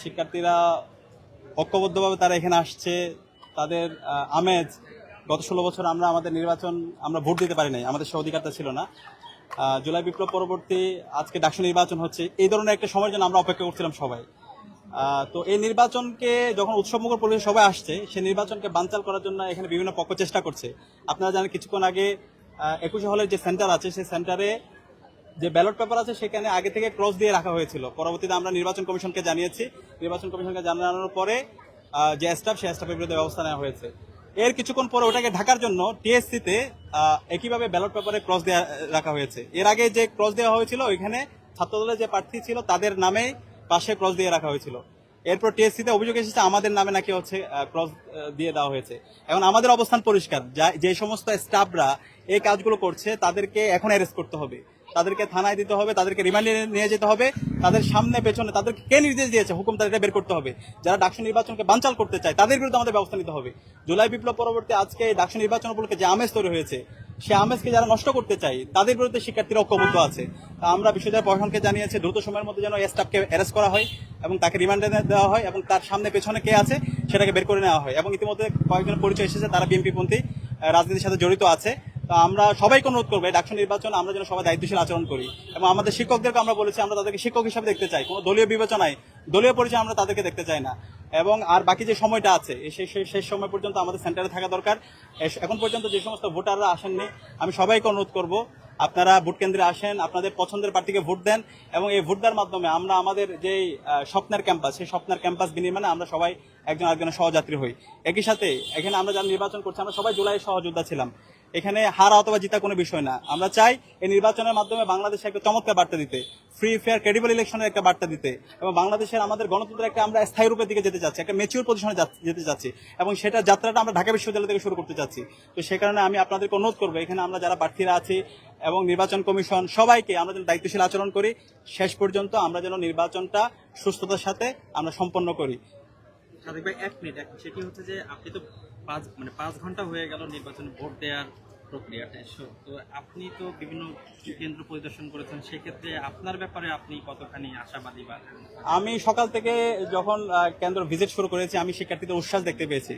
শিক্ষার্থীরা ঐক্যবদ্ধভাবে তারা এখানে আসছে। তাদের আমেজ, গত ষোলো বছর আমরা আমাদের নির্বাচন আমরা ভোট দিতে পারি নাই, আমাদের সে অধিকারটা ছিল না। জুলাই বিপ্লব পরবর্তী আজকে ডাকসু নির্বাচন হচ্ছে, এই ধরনের একটা সময়ের জন্য আমরা অপেক্ষা করছিলাম সবাই। তো এই নির্বাচনকে যখন উৎসবমুখর পরিবেশে সবাই আসছে, সেই নির্বাচনকে বানচাল করার জন্য এখানে বিভিন্ন পক্ষ চেষ্টা করছে। আপনারা জানেন, কিছুক্ষণ আগে একুশে হলের যে সেন্টার আছে, সেই সেন্টারে যে ব্যালট পেপার আছে সেখানে আগে থেকে ক্রস দিয়ে রাখা হয়েছিল। পরবর্তীতে আমরা নির্বাচন কমিশনকে জানিয়েছি। নির্বাচন কমিশনকে জানানোর পরে যে স্টাফ সেই স্টাফের বিরুদ্ধে ব্যবস্থা নেওয়া হয়েছে। এর কিছুক্ষণ পরে ওটাকে ঢাকার জন্য টিএসসি তে একইভাবে ব্যালট পেপারে ক্রস দেওয়া রাখা হয়েছে। এর আগে যে ক্রস দেওয়া হয়েছিল, ওইখানে ছাত্রদলের যে প্রার্থী ছিল, তাদের নামে পাশে ক্রস দিয়ে রাখা হয়েছিল। এরপর টিএসসি তে অভিযোগ এসেছে, আমাদের নামে নাকি হচ্ছে ক্রস দিয়ে দেওয়া হয়েছে। এখন আমাদের অবস্থান পরিষ্কার। যে সমস্ত স্টাফরা এই কাজগুলো করছে, তাদেরকে এখন অ্যারেস্ট করতে হবে। তাদেরকে থানায় দিতে হবে, তাদেরকে রিমান্ডে নিয়ে যেতে হবে। তাদের সামনে, পেছনে, তাদেরকে কে নির্দেশ দিয়েছে? হুকুম তাদেরকে বের করতে হবে। যারা ডাকসু নির্বাচনকে বানচাল করতে চায়, তাদের বিরুদ্ধে আমাদের ব্যবস্থা নিতে হবে। জুলাই বিপ্লব পরবর্তী আজকে ডাকসু নির্বাচন উপলক্ষে যে আমেজ তৈরি হয়েছে, সে আমেজকে যারা নষ্ট করতে চায়, তাদের বিরুদ্ধে শিক্ষার্থীরা ঐক্যবদ্ধ আছে। আমরা বিশ্ববিদ্যালয় প্রশাসনকে জানিয়েছি, দ্রুত সময়ের মধ্যে যেন স্টাফকে অ্যারেস্ট করা হয় এবং তাকে রিমান্ডে দেওয়া হয় এবং তার সামনে, পেছনে কে আছে, সেটাকে বের করে নেওয়া হয়। এবং ইতিমধ্যে কয়েকজন পরিচয় এসেছে, তারা বিএনপি পন্থী রাজনীতির সাথে জড়িত আছে। আমরা সবাইকে অনুরোধ করব ডাকসু নির্বাচন আমরা যেন সবাই দায়িত্বশীল আচরণ করি। এবং আমাদের শিক্ষকদেরকে আমরা বলেছি, আমরা তাদেরকে শিক্ষক হিসাবে দেখতে চাই। কোনো দলীয় বিবেচনায়, দলীয় পরিচয় আমরা তাদেরকে দেখতে চাই না। এবং আর বাকি যে সময়টা আছে শেষ সময় পর্যন্ত আমাদের সেন্টারে থাকা দরকার। এখন পর্যন্ত যে সমস্ত ভোটাররা আসেননি, আমি সবাইকে অনুরোধ করব আপনারা ভোট কেন্দ্রে আসেন, আপনাদের পছন্দের প্রার্থীকে ভোট দেন এবং এই ভোট দেওয়ার মাধ্যমে আমরা আমাদের যে স্বপ্নের ক্যাম্পাস, সেই স্বপ্নের ক্যাম্পাস বিনির্মাণে আমরা সবাই একজন আরেকজনের সহযাত্রী হই। একই সাথে এখানে আমরা যারা নির্বাচন করছি, আমরা সবাই জুলাই সহযোদ্ধা ছিলাম। এখানে হারা অথবা জিতা কোনো বিষয় না। আমরা চাই এই নির্বাচনের মাধ্যমে বাংলাদেশে একটা চমৎকার বার্তা দিতে ফ্রি ফেয়ার ক্রেডিবল ইলেকশনের একটা বার্তা দিতে এবং বাংলাদেশের আমাদের গণতন্ত্রের একটা আমরা স্থায়ী রূপের দিকে যেতে চাচ্ছি, একটা মেচিউর পজিশনে যেতে চাচ্ছি এবং সেটা যাত্রাটা আমরা ঢাকা বিশ্ববিদ্যালয় থেকে শুরু করতে চাচ্ছি। তো সে কারণে আমি আপনাদেরকে অনুরোধ করব, এখানে আমরা যারা প্রার্থীরা আছি এবং নির্বাচন কমিশন সবাইকে আমরা যেন দায়িত্বশীল আচরণ করি শেষ পর্যন্ত আমরা যেন নির্বাচনটা সুস্থতার সাথে আমরা সম্পন্ন করি। সাদিক ভাই এক মিনিট এক সেটি হচ্ছে যে আপনি তো পাঁচ মানে পাঁচ ঘণ্টা হয়ে গেল নির্বাচনে ভোট দেওয়ার প্রক্রিয়াটা তো আপনি তো বিভিন্ন কেন্দ্র পরিদর্শন করেছেন সেক্ষেত্রে আপনার ব্যাপারে আপনি কতখানি আশাবাদী বা আমি সকাল থেকে যখন কেন্দ্র ভিজিট শুরু করেছি আমি শিক্ষার্থীদের উচ্ছ্বাস দেখতে পেয়েছি।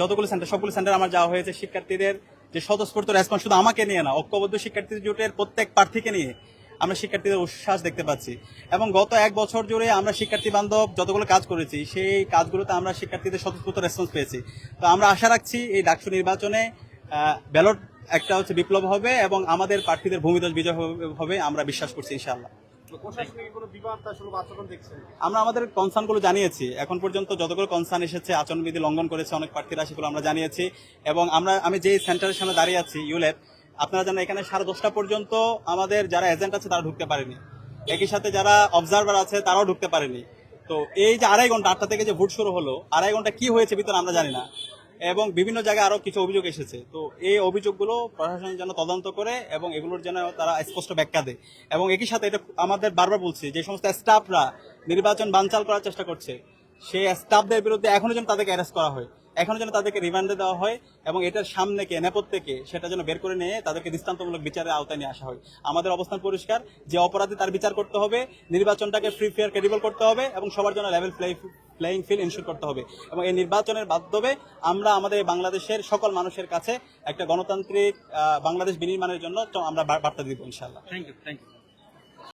যতগুলো সেন্টার সবগুলো সেন্টার আমার যাওয়া হয়েছে শিক্ষার্থীদের যে স্বতঃস্ফূর্ত রেসপন্স শুধু আমাকে নিয়ে না, ঐক্যবদ্ধ শিক্ষার্থী জোটের প্রত্যেক প্রার্থীকে নিয়ে আমরা শিক্ষার্থীদের উচ্ছ্বাস দেখতে পাচ্ছি। এবং গত এক বছর জুড়ে আমরা শিক্ষার্থী বান্ধব যতগুলো কাজ করেছি, সেই কাজগুলোতে আমরা শিক্ষার্থীদের স্বতঃস্ফূর্ত রেসপন্স পেয়েছি। তো আমরা আশা রাখছি এই ডাকসু নির্বাচনে ব্যালট একটা হচ্ছে বিপ্লব হবে এবং আমাদের প্রার্থীদের ভূমিদল বিজয় হবে- আমরা বিশ্বাস করছি, ইনশাআল্লাহ। আমরা আমাদের কনসার্নগুলো জানিয়েছি। এখন পর্যন্ত যতগুলো কনসার্ন এসেছে, আচরণবিধি লঙ্ঘন করেছে অনেক প্রার্থীরা, সেগুলো আমরা জানিয়েছি। এবং আমরা, আমি যে সেন্টারের সামনে দাঁড়িয়ে আছি ইউলেপ আপনারা জানেন এখানে সাড়ে দশটা পর্যন্ত আমাদের যারা এজেন্ট আছে, তারা ঢুকতে পারেনি। একই সাথে যারা অবজারভার আছে, তারাও ঢুকতে পারেনি। তো এই যে আড়াই ঘণ্টা, আটটা থেকে যে ভোট শুরু হলো, আড়াই ঘণ্টা কি হয়েছে, ভিতরে আমরা জানি না। এবং বিভিন্ন জায়গায় আরও কিছু অভিযোগ এসেছে। তো এই অভিযোগগুলো প্রশাসন যেন তদন্ত করে এবং এগুলোর যেন তারা স্পষ্ট ব্যাখ্যা দেয়। এবং একই সাথে এটা আমাদের বারবার বলছি, যে সমস্ত স্টাফরা নির্বাচন বানচাল করার চেষ্টা করছে, সেই স্টাফদের বিরুদ্ধে এখনও যেন তাদেরকে অ্যারেস্ট করা হয়। এখনও যেন তাদেরকে রিমান্ডে দেওয়া হয় এবং এটার সামনে কে, নেপথ্যে সেটা যেন বের করে নিয়ে তাদেরকে দৃষ্টান্তমূলক বিচারের আওতায় নিয়ে আসা হয়। আমাদের অবস্থান পরিষ্কার, যে অপরাধী তার বিচার করতে হবে, নির্বাচনটাকে ফ্রি ফেয়ার ক্রেডিবল করতে হবে এবং সবার জন্য লেভেল প্লেয়িং ফিল্ড ইনশিওর করতে হবে। এবং এই নির্বাচনের মাধ্যমে আমরা আমাদের বাংলাদেশের সকল মানুষের কাছে একটা গণতান্ত্রিক বাংলাদেশ বিনির্মাণের জন্য আমরা বার্তা দিব ইনশাল্লাহ থ্যাংক ইউ থ্যাংক ইউ